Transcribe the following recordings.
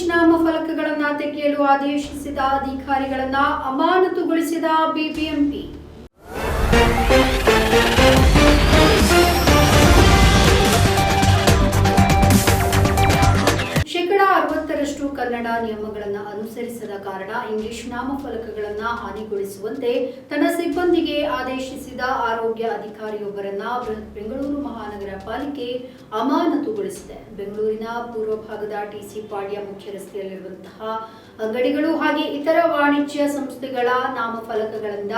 English ನಾಮಫಲಕಗಳನ್ನ ತೆಗೆಯಲು ಆದೇಶಿಸಿದ ಅಧಿಕಾರಿಗಳನ್ನ ಅಮಾನತುಗೊಳಿಸಿದ BBMP. Kannada ನಿಯಮಗಳನ್ನು ಅನುಸರಿಸದ ಕಾರಣ ಇಂಗ್ಲಿಷ್ ನಾಮಫಲಕಗಳನ್ನು ಹಾನಿಗೊಳಿಸುವಂತೆ ತನ್ನ ಸಿಬ್ಬಂದಿಗೆ ಆದೇಶಿಸಿದ ಆರೋಗ್ಯ ಅಧಿಕಾರಿಯೊಬ್ಬರನ್ನ ಬೆಂಗಳೂರು ಮಹಾನಗರ ಪಾಲಿಕೆ ಅಮಾನತುಗೊಳಿಸಿದೆ. ಬೆಂಗಳೂರಿನ ಪೂರ್ವ ಭಾಗದ ಟಿಸಿ ಪಾಳ್ಯ ಮುಖ್ಯ ರಸ್ತೆಯಲ್ಲಿರುವಂತಹ ಅಂಗಡಿಗಳು ಹಾಗೆ ಇತರ ವಾಣಿಜ್ಯ ಸಂಸ್ಥೆಗಳ ನಾಮಫಲಕಗಳಿಂದ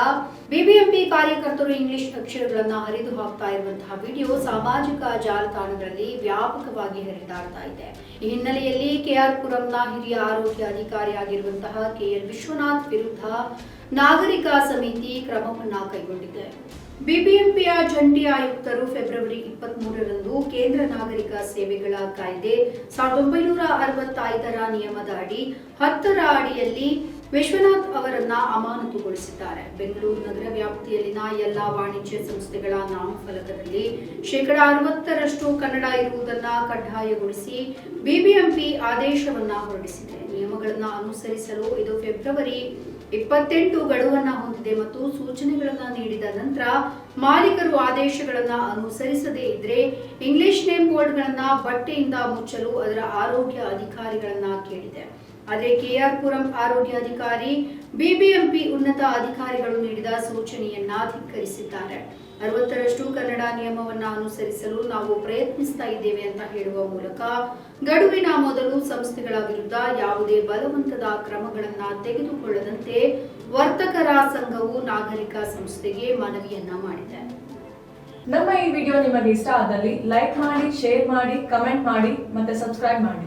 ಬಿಬಿಎಂಪಿ ಕಾರ್ಯಕರ್ತರು ಇಂಗ್ಲಿಷ್ ಅಕ್ಷರಗಳನ್ನು ಹರಿದು ಹಾಕ್ತಾ ಇರುವಂತಹ ವಿಡಿಯೋ ಸಾಮಾಜಿಕ ಜಾಲತಾಣಗಳಲ್ಲಿ ವ್ಯಾಪಕವಾಗಿ ಹರಿದಾಡ್ತಾ ಇದೆ. ಈ ಹಿನ್ನೆಲೆಯಲ್ಲಿ ಕೆಆರ್ ಪುರಂನ ಹಿರಿಯ ಆರೋಗ್ಯ ಅಧಿಕಾರಿಯಾಗಿರುವಂತಹ ಕೆಎಲ್ ವಿಶ್ವನಾಥ್ ವಿರುದ್ಧ ನಾಗರಿಕ ಸಮಿತಿ ಕ್ರಮವನ್ನ ಕೈಗೊಂಡಿದೆ. ಬಿಬಿಎಂಪಿಯ ಜಂಟಿ ಆಯುಕ್ತರು ಫೆಬ್ರವರಿ ಇಪ್ಪತ್ತ್ ಮೂರರಂದು ಕೇಂದ್ರ ನಾಗರಿಕ ಸೇವೆಗಳ ಕಾಯ್ದೆ ಸಾವಿರದ ಒಂಬೈನೂರ ಅರವತ್ತೈದರ ನಿಯಮದ ಅಡಿ ಹತ್ತರ ಅಡಿಯಲ್ಲಿ ವಿಶ್ವನಾಥ್ ಅವರನ್ನ ಅಮಾನತುಗೊಳಿಸಿದ್ದಾರೆ. ಬೆಂಗಳೂರು ನಗರ ವ್ಯಾಪ್ತಿಯಲ್ಲಿನ ಎಲ್ಲಾ ವಾಣಿಜ್ಯ ಸಂಸ್ಥೆಗಳ ನಾಮಫಲಕದಲ್ಲಿ ಶೇಕಡ ಅರವತ್ತರಷ್ಟು ಕನ್ನಡ ಇರುವುದನ್ನ ಕಡ್ಡಾಯಗೊಳಿಸಿ ಬಿಬಿಎಂಪಿ ಆದೇಶವನ್ನ ಹೊರಡಿಸಿದೆ. ನಿಯಮಗಳನ್ನು ಅನುಸರಿಸಲು ಇದು ಫೆಬ್ರವರಿ ಇಪ್ಪತ್ತೆಂಟು ಗಡುವನ್ನ ಹೊಂದಿದೆ ಮತ್ತು ಸೂಚನೆಗಳನ್ನ ನೀಡಿದ ನಂತರ ಮಾಲೀಕರು ಆದೇಶಗಳನ್ನ ಅನುಸರಿಸದೇ ಇದ್ರೆ ಇಂಗ್ಲಿಷ್ ನೇಮ್ ಬೋರ್ಡ್ಗಳನ್ನ ಬಟ್ಟೆಯಿಂದ ಮುಚ್ಚಲು ಅದರ ಆರೋಗ್ಯ ಅಧಿಕಾರಿಗಳನ್ನ ಕೇಳಿದೆ. ಆದರೆ ಆರೋಗ್ಯ ಅಧಿಕಾರಿ, ಬಿಬಿಎಂಪಿ ಉನ್ನತ ಅಧಿಕಾರಿಗಳು ನೀಡಿದ ಸೂಚನೆಯನ್ನ ಧಿಕ್ಕರಿಸಿದ್ದಾರೆ. ಅರವತ್ತರಷ್ಟು ಕನ್ನಡ ನಿಯಮವನ್ನ ಅನುಸರಿಸಲು ನಾವು ಪ್ರಯತ್ನಿಸ್ತಾ ಇದ್ದೇವೆ ಅಂತ ಹೇಳುವ ಮೂಲಕ ಗಡುವಿನ ಮೊದಲು ಸಂಸ್ಥೆಗಳ ವಿರುದ್ಧ ಯಾವುದೇ ಬಲವಂತದ ಕ್ರಮಗಳನ್ನ ತೆಗೆದುಕೊಳ್ಳದಂತೆ ವರ್ತಕರ ಸಂಘವು ನಾಗರಿಕ ಸಂಸ್ಥೆಗೆ ಮನವಿಯನ್ನ ಮಾಡಿದೆ. ನಮ್ಮ ಈ ವಿಡಿಯೋ ನಿಮಗೆ ಇಷ್ಟ ಆದಲ್ಲಿ ಲೈಕ್ ಮಾಡಿ, ಶೇರ್ ಮಾಡಿ, ಕಮೆಂಟ್ ಮಾಡಿ ಮತ್ತೆ ಸಬ್ಸ್ಕ್ರೈಬ್ ಮಾಡಿ.